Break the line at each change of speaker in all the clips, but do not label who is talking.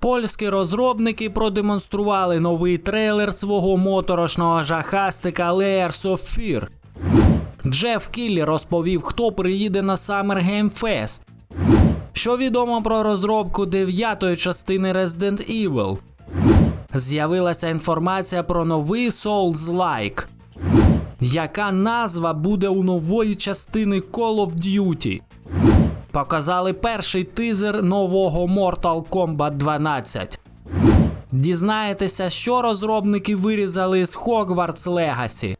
Польські розробники продемонстрували новий трейлер свого моторошного жахастика Layers of Fear. Джеф Кіллі розповів, хто приїде на Summer Game Fest. Що відомо про розробку дев'ятої частини Resident Evil? З'явилася інформація про новий Souls-like. Яка назва буде у нової частини Call of Duty? Показали перший тизер нового Mortal Kombat 12. Дізнаєтеся, що розробники вирізали з Hogwarts Legacy.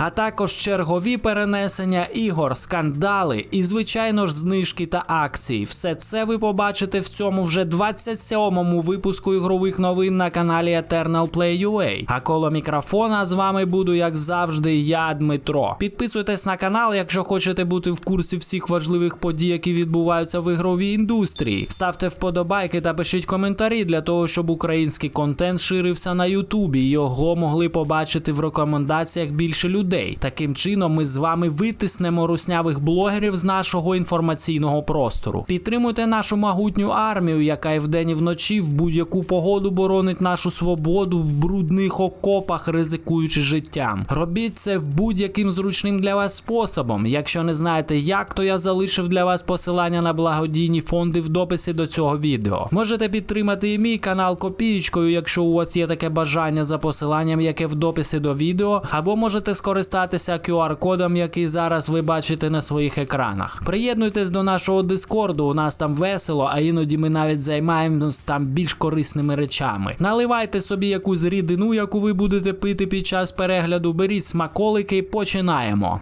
А також чергові перенесення ігор, скандали і, звичайно ж, знижки та акції. Все це ви побачите в цьому вже 27-му випуску ігрових новин на каналі Eternal Play UA. А коло мікрофона з вами буду, як завжди, я, Дмитро. Підписуйтесь на канал, якщо хочете бути в курсі всіх важливих подій, які відбуваються в ігровій індустрії. Ставте вподобайки та пишіть коментарі для того, щоб український контент ширився на Ютубі. Його могли побачити в рекомендаціях більше людей. Таким чином, ми з вами витиснемо руснявих блогерів з нашого інформаційного простору. Підтримуйте нашу могутню армію, яка і вдень і вночі в будь-яку погоду боронить нашу свободу в брудних окопах, ризикуючи життям. Робіть це в будь-яким зручним для вас способом. Якщо не знаєте як, то я залишив для вас посилання на благодійні фонди в дописі до цього відео. Можете підтримати і мій канал копієчкою, якщо у вас є таке бажання за посиланням, яке в дописі до відео, або можете скористатися QR-кодом, який зараз ви бачите на своїх екранах. Приєднуйтесь до нашого дискорду, у нас там весело, а іноді ми навіть займаємось там більш корисними речами. Наливайте собі якусь рідину, яку ви будете пити під час перегляду. Беріть смаколики починаємо.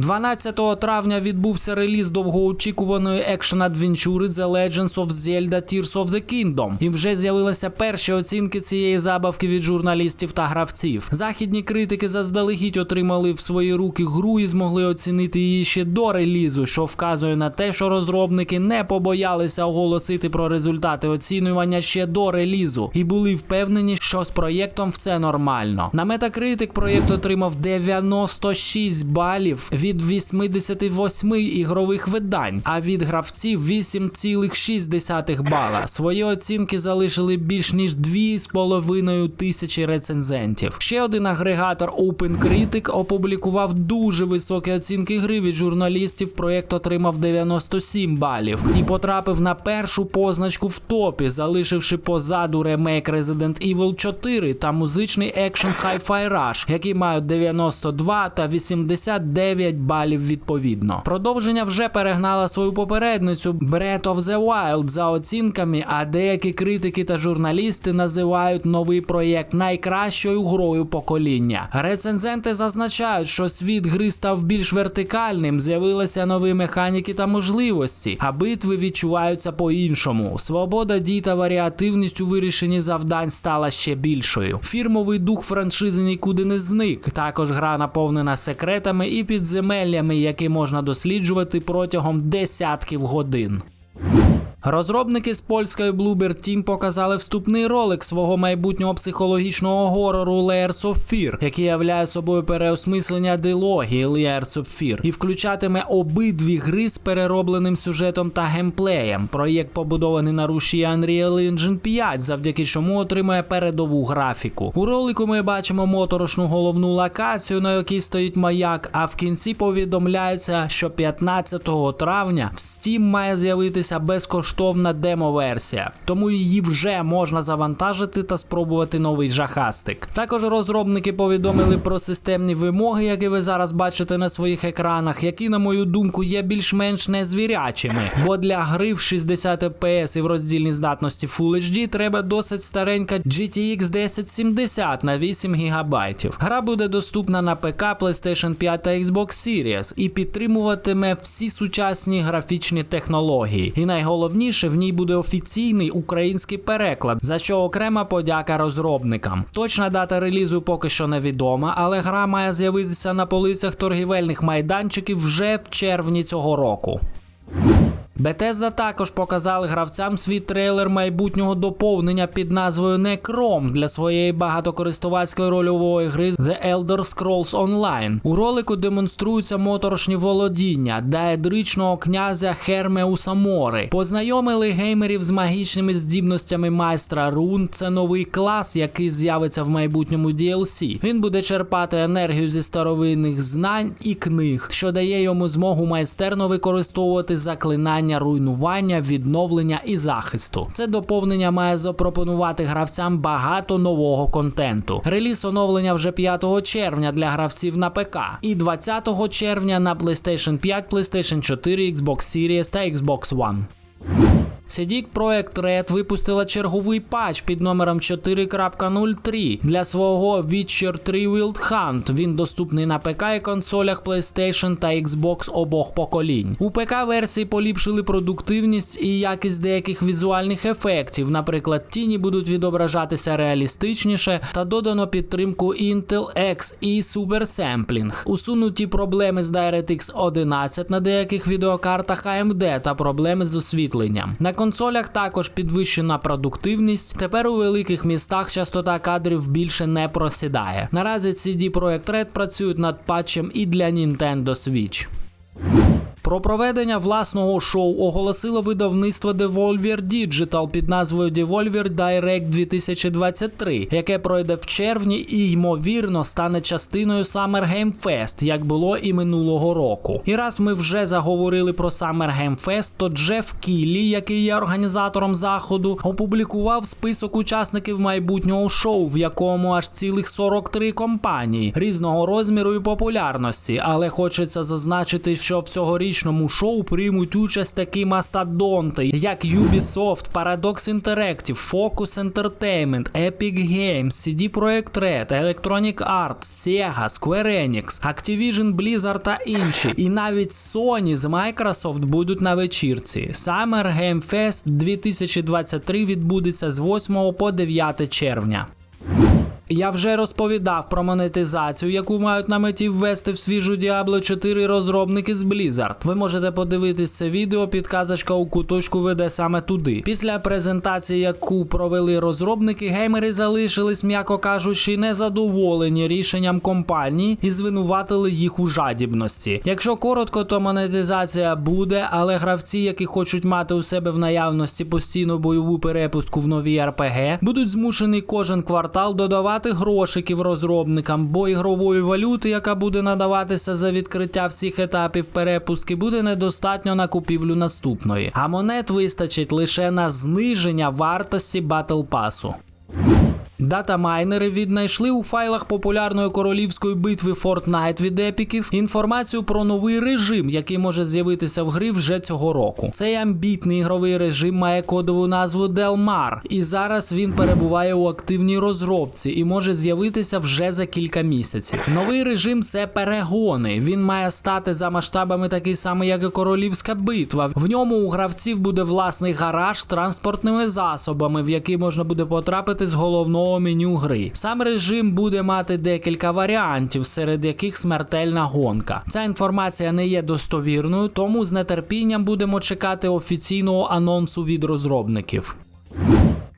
12 травня відбувся реліз довгоочікуваної екшн адвенчури The Legends of Zelda Tears of the Kingdom. І вже з'явилися перші оцінки цієї забавки від журналістів та гравців. Західні критики заздалегідь отримали в свої руки гру і змогли оцінити її ще до релізу, що вказує на те, що розробники не побоялися оголосити про результати оцінювання ще до релізу і були впевнені, що з проєктом все нормально. На Metacritic проєкт отримав 96 балів від 88 ігрових видань, а від гравців 8,6 бала. Свої оцінки залишили більш ніж 2,5 тисячі рецензентів. Ще один агрегатор OpenCritic опублікував дуже високі оцінки гри від журналістів. Проєкт отримав 97 балів і потрапив на першу позначку в топі, залишивши позаду ремейк Resident Evil 4 та музичний екшн Hi-Fi Rush, які мають 92 та 89 балів відповідно. Продовження вже перегнала свою попередницю Breath of the Wild за оцінками, а деякі критики та журналісти називають новий проєкт найкращою грою покоління. Рецензенти зазначають, що світ гри став більш вертикальним, з'явилися нові механіки та можливості, а битви відчуваються по-іншому. Свобода дій та варіативність у вирішенні завдань стала ще більшою. Фірмовий дух франшизи нікуди не зник. Також гра наповнена секретами і підземеллями, які можна досліджувати протягом десятків годин. Розробники з польської Bluebird Team показали вступний ролик свого майбутнього психологічного горору Layers of Fear, який являє собою переосмислення дилогії Layers of Fear і включатиме обидві гри з переробленим сюжетом та геймплеєм. Проєкт побудований на руші Unreal Engine 5, завдяки чому отримує передову графіку. У ролику ми бачимо моторошну головну локацію, на якій стоїть маяк. А в кінці повідомляється, що 15 травня в Steam має з'явитися безкоштовно безкоштовна демо-версія, тому її вже можна завантажити та спробувати новий жахастик. Також розробники повідомили про системні вимоги, які ви зараз бачите на своїх екранах, які, на мою думку, є більш-менш незвірячими. Бо для гри в 60 FPS і в роздільній здатності Full HD треба досить старенька GTX 1070 на 8 ГБ. Гра буде доступна на ПК, PlayStation 5 та Xbox Series і підтримуватиме всі сучасні графічні технології. І найголовніше в ній буде офіційний український переклад, за що окрема подяка розробникам. Точна дата релізу поки що невідома, але гра має з'явитися на полицях торгівельних майданчиків вже в червні цього року. Bethesda також показали гравцям свій трейлер майбутнього доповнення під назвою Necrom для своєї багатокористувацької рольової гри The Elder Scrolls Online. У ролику демонструються моторошні володіння даедричного князя Хермеуса Мори. Познайомили геймерів з магічними здібностями майстра рун. Це новий клас, який з'явиться в майбутньому DLC. Він буде черпати енергію зі старовинних знань і книг, що дає йому змогу майстерно використовувати заклинання руйнування, відновлення і захисту. Це доповнення має запропонувати гравцям багато нового контенту. Реліз оновлення вже 5 червня для гравців на ПК і 20 червня на PlayStation 5, PlayStation 4, Xbox Series та Xbox One. CD Projekt Red випустила черговий патч під номером 4.03 для свого Witcher 3 Wild Hunt. Він доступний на ПК і консолях PlayStation та Xbox обох поколінь. У ПК версії поліпшили продуктивність і якість деяких візуальних ефектів. Наприклад, тіні будуть відображатися реалістичніше та додано підтримку Intel X і Super Sampling. Усунуті проблеми з DirectX 11 на деяких відеокартах AMD та проблеми з освітленням. На консолях також підвищена продуктивність. Тепер у великих містах частота кадрів більше не просідає. Наразі CD Projekt Red працюють над патчем і для Nintendo Switch. Про проведення власного шоу оголосило видавництво Devolver Digital під назвою Devolver Direct 2023, яке пройде в червні і ймовірно стане частиною Summer Game Fest, як було і минулого року. І раз ми вже заговорили про Summer Game Fest, то Джеф Кіллі, який є організатором заходу, опублікував список учасників майбутнього шоу, в якому аж цілих 43 компанії різного розміру і популярності. Але хочеться зазначити, що в цьогорічному шоу приймуть участь такі мастодонти, як Ubisoft, Paradox Interactive, Focus Entertainment, Epic Games, CD Projekt Red, Electronic Arts, Sega, Square Enix, Activision Blizzard та інші. І навіть Sony з Microsoft будуть на вечірці. Summer Game Fest 2023 відбудеться з 8 по 9 червня. Я вже розповідав про монетизацію, яку мають на меті ввести в свіжу Diablo 4 розробники з Blizzard. Ви можете подивитись це відео, підказочка у куточку веде саме туди. Після презентації, яку провели розробники, геймери залишились, м'яко кажучи, незадоволені рішенням компанії і звинуватили їх у жадібності. Якщо коротко, то монетизація буде, але гравці, які хочуть мати у себе в наявності постійну бойову перепустку в новій РПГ, будуть змушені кожен квартал додавати грошиків розробникам, бо ігрової валюти, яка буде надаватися за відкриття всіх етапів перепуски, буде недостатньо на купівлю наступної. А монет вистачить лише на зниження вартості батл Pass. Датамайнери віднайшли у файлах популярної королівської битви Fortnite від епіків інформацію про новий режим, який може з'явитися в грі вже цього року. Цей амбітний ігровий режим має кодову назву Delmar, і зараз він перебуває у активній розробці і може з'явитися вже за кілька місяців. Новий режим це перегони. Він має стати за масштабами такий самий, як і королівська битва. В ньому у гравців буде власний гараж з транспортними засобами, в який можна буде потрапити з головного меню гри. Сам режим буде мати декілька варіантів, серед яких смертельна гонка. Ця інформація не є достовірною, тому з нетерпінням будемо чекати офіційного анонсу від розробників.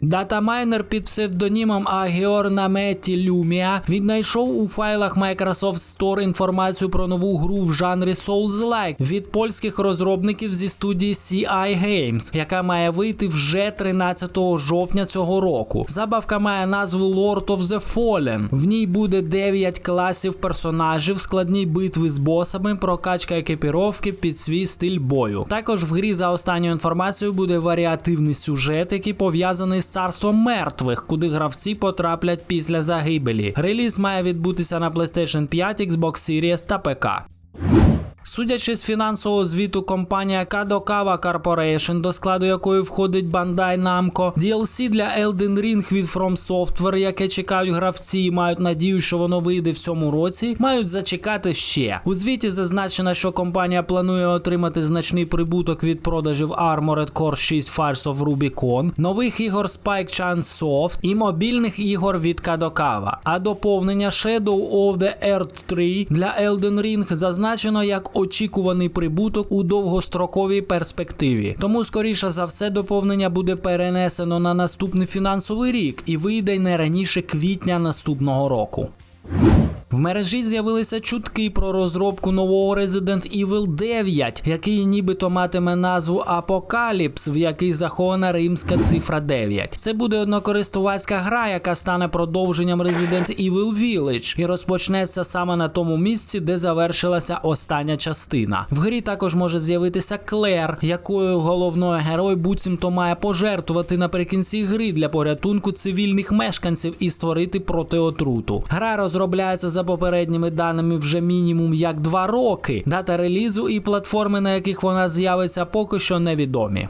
Датамайнер під псевдонімом Агіор Наметі Lumia віднайшов у файлах Microsoft Store інформацію про нову гру в жанрі Souls-like від польських розробників зі студії CI Games, яка має вийти вже 13 жовтня цього року. Забавка має назву Lord of the Fallen. В ній буде 9 класів персонажів, складні битви з босами, прокачка екіпіровки під свій стиль бою. Також в грі за останньою інформацією буде варіативний сюжет, який пов'язаний з царством мертвих, куди гравці потраплять після загибелі. Реліз має відбутися на PlayStation 5, Xbox Series та ПК. Судячи з фінансового звіту, компанія Kadokawa Corporation, до складу якої входить Bandai Namco, DLC для Elden Ring від From Software, яке чекають гравці і мають надію, що воно вийде в цьому році, мають зачекати ще. У звіті зазначено, що компанія планує отримати значний прибуток від продажів Armored Core 6 Fires of Rubicon, нових ігор Spike Chance Soft і мобільних ігор від Kadokawa. А доповнення Shadow of the Earth 3 для Elden Ring зазначено як очікуваний прибуток у довгостроковій перспективі. Тому, скоріше за все, доповнення буде перенесено на наступний фінансовий рік і вийде не раніше квітня наступного року. В мережі з'явилися чутки про розробку нового Resident Evil 9, який нібито матиме назву Апокаліпс, в якій захована римська цифра 9. Це буде однокористувацька гра, яка стане продовженням Resident Evil Village і розпочнеться саме на тому місці, де завершилася остання частина. В грі також може з'явитися Клер, якою головний герой буцімто має пожертвувати наприкінці гри для порятунку цивільних мешканців і створити протиотруту. Гра розробляється за попередніми даними вже мінімум як два роки. Дата релізу і платформи, на яких вона з'явиться, поки що невідомі.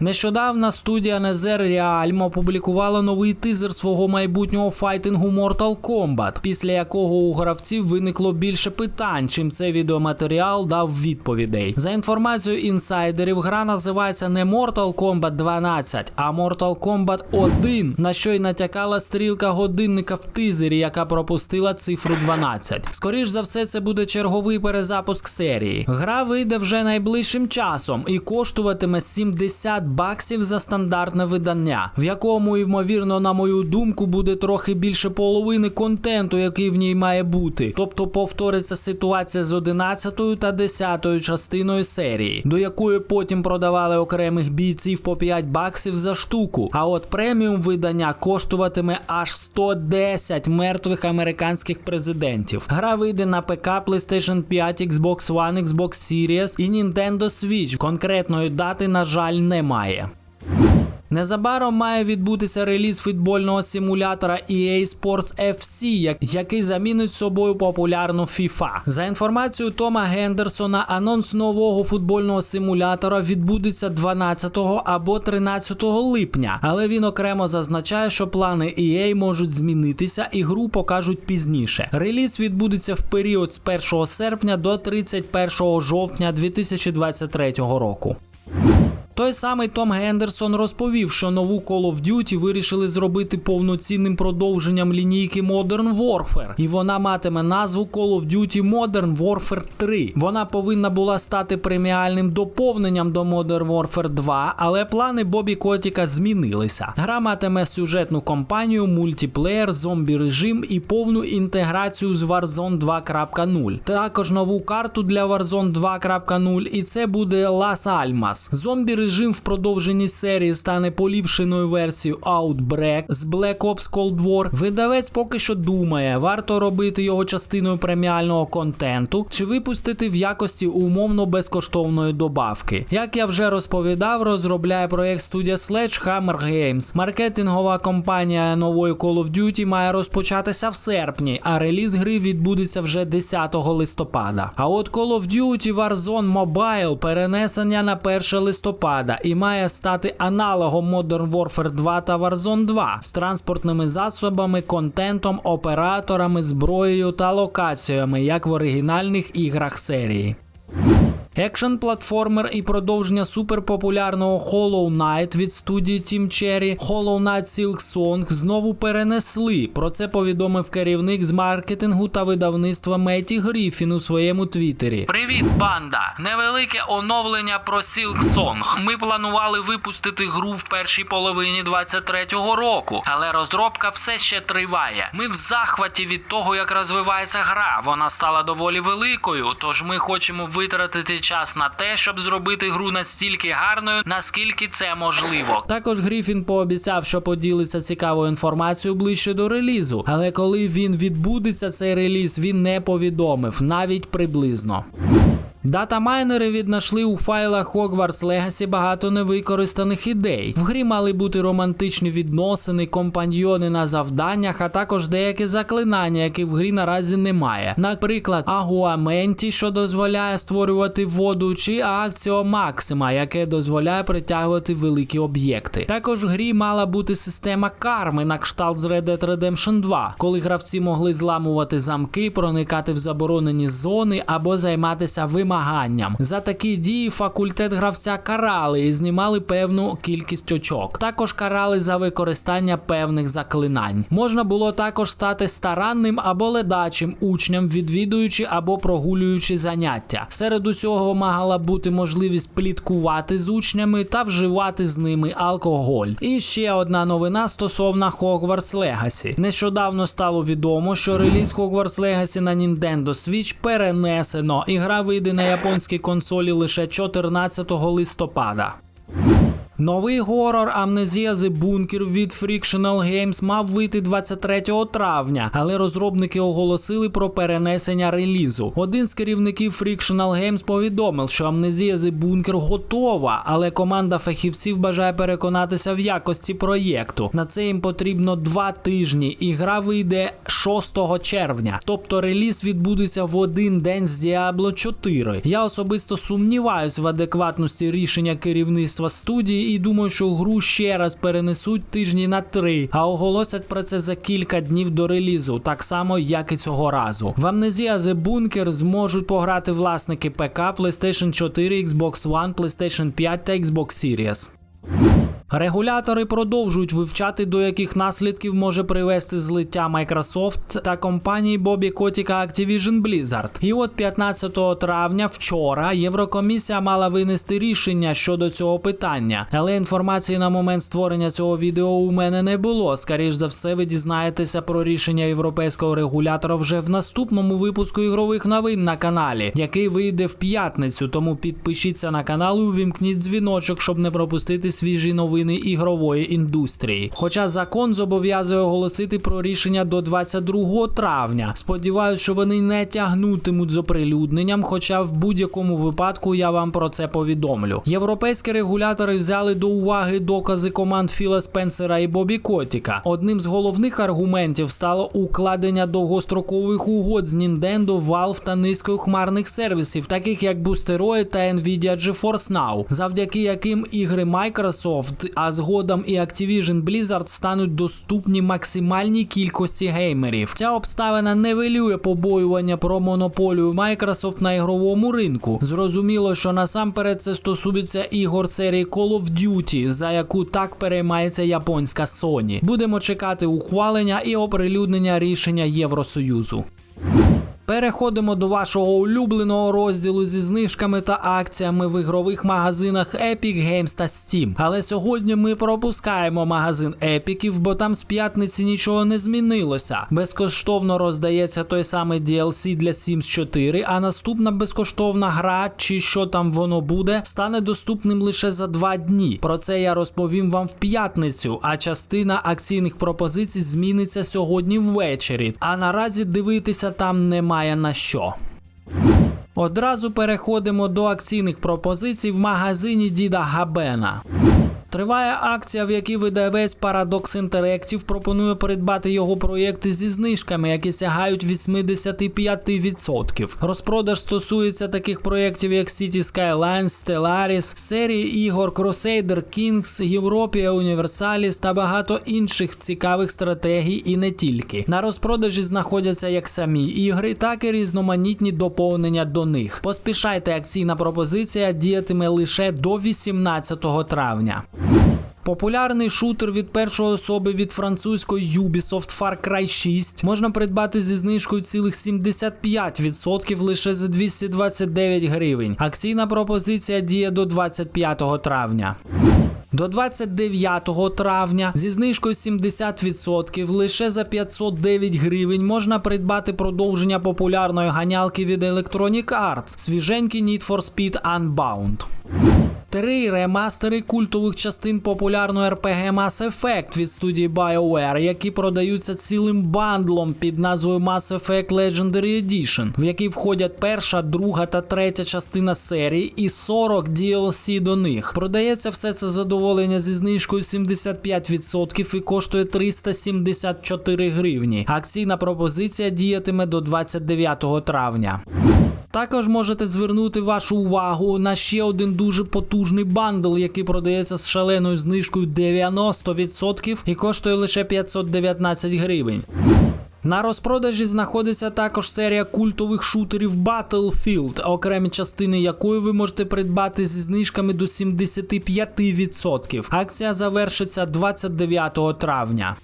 Нещодавно студія Nether Realm опублікувала новий тизер свого майбутнього файтингу Mortal Kombat, після якого у гравців виникло більше питань, чим цей відеоматеріал дав відповідей. За інформацією інсайдерів, гра називається не Mortal Kombat 12, а Mortal Kombat 1, на що й натякала стрілка годинника в тизері, яка пропустила цифру 12. Скоріш за все, це буде черговий перезапуск серії. Гра вийде вже найближчим часом і коштуватиме 70 баксів за стандартне видання, в якому, ймовірно, на мою думку, буде трохи більше половини контенту, який в ній має бути. Тобто повториться ситуація з 11 та 10 частиною серії, до якої потім продавали окремих бійців по 5 баксів за штуку. А от преміум видання коштуватиме аж 110 мертвих американських президентів. Гра вийде на ПК, PlayStation 5, Xbox One, Xbox Series і Nintendo Switch. Конкретної дати, на жаль, немає. Незабаром має відбутися реліз футбольного симулятора EA Sports FC, який замінить собою популярну FIFA. За інформацією Тома Гендерсона, анонс нового футбольного симулятора відбудеться 12 або 13 липня, але він окремо зазначає, що плани EA можуть змінитися і гру покажуть пізніше. Реліз відбудеться в період з 1 серпня до 31 жовтня 2023 року. Той самий Том Гендерсон розповів, що нову Call of Duty вирішили зробити повноцінним продовженням лінійки Modern Warfare, і вона матиме назву Call of Duty Modern Warfare 3. Вона повинна була стати преміальним доповненням до Modern Warfare 2, але плани Бобі Котіка змінилися. Гра матиме сюжетну кампанію, мультиплеєр, зомбі режим і повну інтеграцію з Warzone 2.0. Також нову карту для Warzone 2.0, і це буде Las Almas. Зомбі режим в продовженні серії стане поліпшеною версією Outbreak з Black Ops Cold War. Видавець поки що думає, варто робити його частиною преміального контенту чи випустити в якості умовно безкоштовної добавки. Як я вже розповідав, розробляє проєкт студія Sledgehammer Games. Маркетингова компанія нової Call of Duty має розпочатися в серпні, а реліз гри відбудеться вже 10 листопада. А от Call of Duty Warzone Mobile перенесення на 1 листопада і має стати аналогом Modern Warfare 2 та Warzone 2 з транспортними засобами, контентом, операторами, зброєю та локаціями, як в оригінальних іграх серії. Екшен платформер і продовження суперпопулярного Hollow Knight від студії Team Cherry Hollow Knight Silk Song знову перенесли. Про це повідомив керівник з маркетингу та видавництва Меті Гріфін у своєму твіттері. Привіт, банда! Невелике оновлення про Silk Song. Ми планували випустити гру в першій половині 23-го року, але розробка все ще триває. Ми в захваті від того, як розвивається гра. Вона стала доволі великою, тож ми хочемо витратити час на те, щоб зробити гру настільки гарною, наскільки це можливо. Також Гріфін пообіцяв, що поділиться цікавою інформацією ближче до релізу. Але коли він відбудеться, цей реліз, він не повідомив навіть приблизно. Датамайнери віднайшли у файлах Hogwarts Legacy багато невикористаних ідей. В грі мали бути романтичні відносини, компаньйони на завданнях, а також деякі заклинання, яких в грі наразі немає. Наприклад, Агуаменті, що дозволяє створювати воду, чи Акціо Максима, яке дозволяє притягувати великі об'єкти. Також в грі мала бути система карми на кшталт з Red Dead Redemption 2, коли гравці могли зламувати замки, проникати в заборонені зони або займатися вимаганням змаганням. За такі дії факультет гравця карали і знімали певну кількість очок. Також карали за використання певних заклинань. Можна було також стати старанним або ледачим учнем, відвідуючи або прогулюючи заняття. Серед усього мала бути можливість пліткувати з учнями та вживати з ними алкоголь. І ще одна новина стосовно Hogwarts Legacy. Нещодавно стало відомо, що реліз Hogwarts Legacy на Nintendo Switch перенесено, і гра вийде на японській консолі лише 14 листопада. Новий горор Amnesia The Bunker від Frictional Games мав вийти 23 травня, але розробники оголосили про перенесення релізу. Один з керівників Frictional Games повідомив, що Amnesia The Bunker готова, але команда фахівців бажає переконатися в якості проєкту. На це їм потрібно два тижні, і гра вийде 6 червня. Тобто реліз відбудеться в один день з Diablo 4. Я особисто сумніваюсь в адекватності рішення керівництва студії і думаю, що гру ще раз перенесуть тижні на три, а оголосять про це за кілька днів до релізу, так само як і цього разу. В Amnesia The Bunker зможуть пограти власники ПК, PlayStation 4, Xbox One, PlayStation 5 та Xbox Series. Регулятори продовжують вивчати, до яких наслідків може привести злиття Microsoft та компанії Bobby Kotick Activision Blizzard. І от 15 травня, вчора, Єврокомісія мала винести рішення щодо цього питання, але інформації на момент створення цього відео у мене не було. Скоріш за все, ви дізнаєтеся про рішення європейського регулятора вже в наступному випуску ігрових новин на каналі, який вийде в п'ятницю. Тому підпишіться на канал і увімкніть дзвіночок, щоб не пропустити свіжі новини ігрової індустрії. Хоча закон зобов'язує оголосити про рішення до 22 травня. Сподіваюсь, що вони не тягнутимуть з оприлюдненням, хоча в будь-якому випадку я вам про це повідомлю. Європейські регулятори взяли до уваги докази команд Філа Спенсера і Бобі Котіка. Одним з головних аргументів стало укладення довгострокових угод з Nintendo, Valve та низкою хмарних сервісів, таких як Boosteroid та Nvidia GeForce Now, завдяки яким ігри Microsoft, а згодом і Activision Blizzard стануть доступні максимальній кількості геймерів. Ця обставина невелює побоювання про монополію Microsoft на ігровому ринку. Зрозуміло, що насамперед це стосується ігор серії Call of Duty, за яку так переймається японська Sony. Будемо чекати ухвалення і оприлюднення рішення Євросоюзу. Переходимо до вашого улюбленого розділу зі знижками та акціями в ігрових магазинах Epic Games та Steam. Але сьогодні ми пропускаємо магазин епіків, бо там з п'ятниці нічого не змінилося. Безкоштовно роздається той самий DLC для Sims 4, а наступна безкоштовна гра, чи що там воно буде, стане доступним лише за два дні. Про це я розповім вам в п'ятницю, а частина акційних пропозицій зміниться сьогодні ввечері. А наразі дивитися там немає на що. Одразу переходимо до акційних пропозицій в магазині Діда Габена. Триває акція, в якій видавець Paradox Interactive пропонує придбати його проєкти зі знижками, які сягають 85%. Розпродаж стосується таких проєктів, як City Skylines, Stellaris, серії ігор Crusader Kings, Europia Universalis та багато інших цікавих стратегій і не тільки. На розпродажі знаходяться як самі ігри, так і різноманітні доповнення до них. Поспішайте, акційна пропозиція діятиме лише до 18 травня. Популярний шутер від першої особи від французької Ubisoft Far Cry 6 можна придбати зі знижкою цілих 75% лише за 229 гривень. Акційна пропозиція діє до 25 травня. До 29 травня зі знижкою 70% лише за 509 гривень можна придбати продовження популярної ганялки від Electronic Arts свіженький Need for Speed Unbound. Три ремастери культових частин популярної RPG Mass Effect від студії BioWare, які продаються цілим бандлом під назвою Mass Effect Legendary Edition, в який входять перша, друга та третя частина серії і 40 DLC до них. Продається все це задоволення зі знижкою 75% і коштує 374 гривні. Акційна пропозиція діятиме до 29 травня. Також можете звернути вашу увагу на ще один дуже потужний бандл, який продається з шаленою знижкою 90% і коштує лише 519 гривень. На розпродажі знаходиться також серія культових шутерів Battlefield, окремі частини якої ви можете придбати зі знижками до 75%. Акція завершиться 29 травня.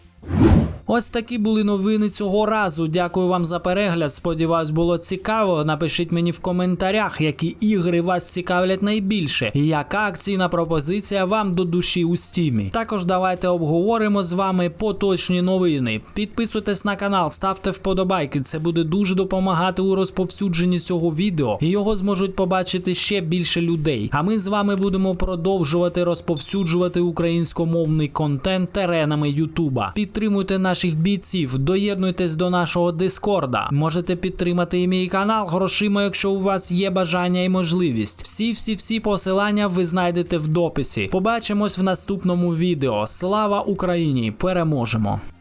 Ось такі були новини цього разу. Дякую вам за перегляд. Сподіваюсь, було цікаво. Напишіть мені в коментарях, які ігри вас цікавлять найбільше, і яка акційна пропозиція вам до душі у стімі. Також давайте обговоримо з вами поточні новини. Підписуйтесь на канал, ставте вподобайки. Це буде дуже допомагати у розповсюдженні цього відео, і його зможуть побачити ще більше людей. А ми з вами будемо продовжувати розповсюджувати українськомовний контент теренами Ютуба. Підтримуйте наших бійців, доєднуйтесь до нашого Дискорда. Можете підтримати і мій канал грошима, якщо у вас є бажання і можливість. Всі, всі, всі посилання ви знайдете в дописі. Побачимось в наступному відео. Слава Україні! Переможемо!